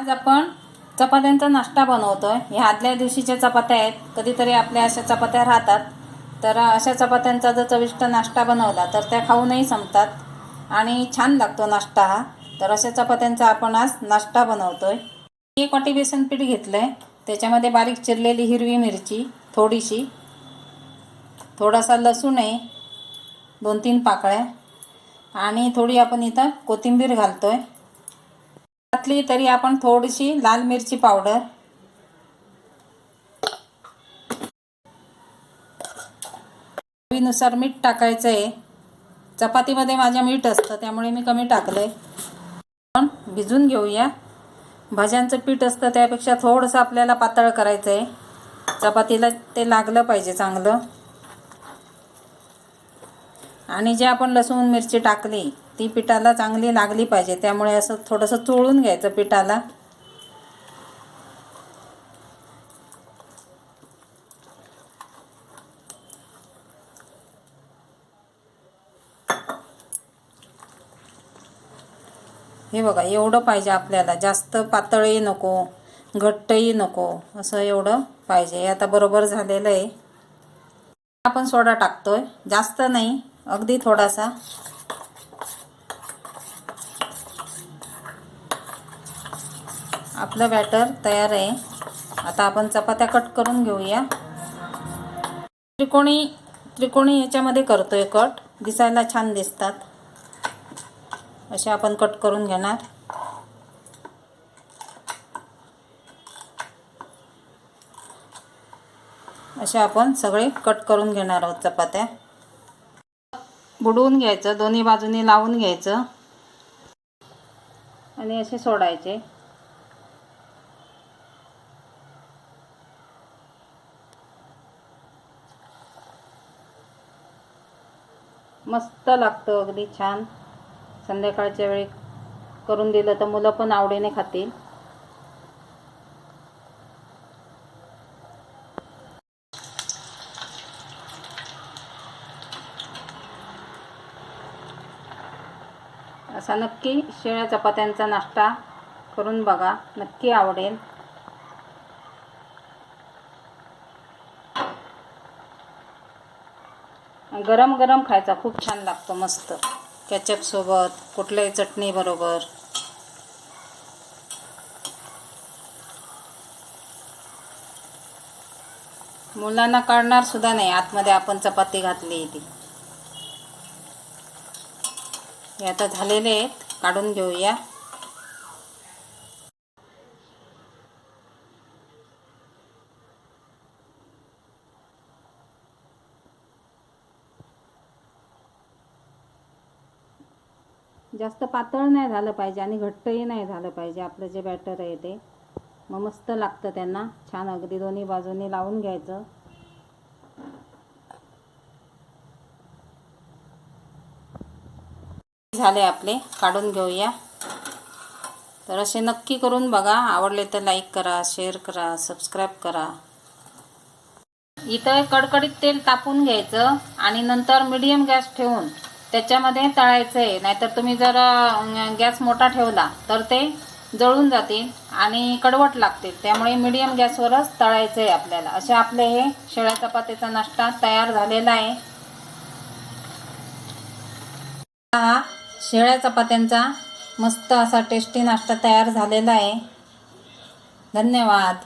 आज आपण चपात्यांचा नाश्ता आहे ह्या आदल्या दिवशीच्या चपात्या आहेत. कधीतरी आपल्या अशा चपात्या राहतात. तर अशा चपात्यांचा जर चविष्ट नाश्ता बनवला तर त्या खाऊनही संपतात. आणि छान लागतो नाश्ता हा. तर अशा चपात्यांचा आपण आज नाश्ता बनवतो आहे एक वाटी बेसन पीठ आहे त्याच्यामध्ये बारीक चिरलेली हिरवी मिरची थोडीशी थोडासा लसूण आहे दोन तीन पाकळ्या आणि थोडी आपण इथं कोथिंबीर घालतो आहे घातली तरी आपण थोडीशी लाल मिरची पावडर. चवीनुसार मीठ टाकायचं आहे चपातीमध्ये माझ्या मीठ असतं त्यामुळे मी कमी टाकलंय. पण भिजून घेऊया. भाज्यांचं पीठ असतं त्यापेक्षा थोडंसं आपल्याला पातळ करायचं आहे चपातीला ते लागलं पाहिजे चांगलं. आणि जे आपण लसूण मिरची टाकली ती पिठाला चांगली लागली पाहिजे. त्यामुळे असं थोडंसं चोळून घ्यायचं पिठाला. हे बघा एवढं पाहिजे आपल्याला. जास्त पातळही नको घट्टही नको असं एवढं पाहिजे. आता बरोबर झालेलं आहे. आपण सोडा टाकतोय. जास्त नाही अगदी थोडासा. आपलं बॅटर तयार आहे. आता आपण चपात्या कट करून घेऊया. त्रिकोणी त्रिकोणी याच्यामध्ये आहे कट दिसायला छान दिसतात. असे आपण कट करून घेणार. असे आपण सगळे कट करून घेणार आहोत चपात्या. बुडवून घ्यायचं दोन्ही बाजूनी लावून घ्यायचं. आणि असे सोडायचे. मस्त लागतं अगदी छान. संध्याकाळच्या वेळी करून दिलं तर मुलं पण आवडीने खातील. असा नक्की शेळ्या चपात्यांचा नाश्ता करून बघा. नक्की आवडेल. गरम गरम खायचा खूप छान लागतो मस्त. कॅचअपसोबत कुठल्याही चटणीबरोबर मुलांना काढणार सुद्धा नाही आतमध्ये आपण चपाती घातली ती. हे आता झालेले आहेत काढून घेऊया. जास्त पातळ नाही झालं पाहिजे आणि घट्टही नाही झालं पाहिजे. आपलं जे बॅटर आहे ते. मग मस्त लागतं त्यांना. छान अगदी दोन्ही बाजूनी लावून घ्यायचं. झाले आपले. काढून घेऊया. तर असे नक्की करून बघा. आवडले तर लाईक करा शेअर करा सबस्क्राईब करा. इथं कडकडीत तेल तापून घ्यायचं आणि नंतर मिडियम गॅस ठेवून त्याच्यामध्ये तळायचं आहे नाहीतर तुम्ही जर गॅस मोठा ठेवला तर ते जळून जातील आणि कडवट लागतील त्यामुळे मिडियम गॅसवरच तळायचं आहे आपल्याला. असे आपले हे शेळ्या चपातीचा नाश्ता तयार झालेला आहे. हा शेळ्या चपात्यांचा मस्त असा टेस्टी नाश्ता तयार झालेला आहे. धन्यवाद.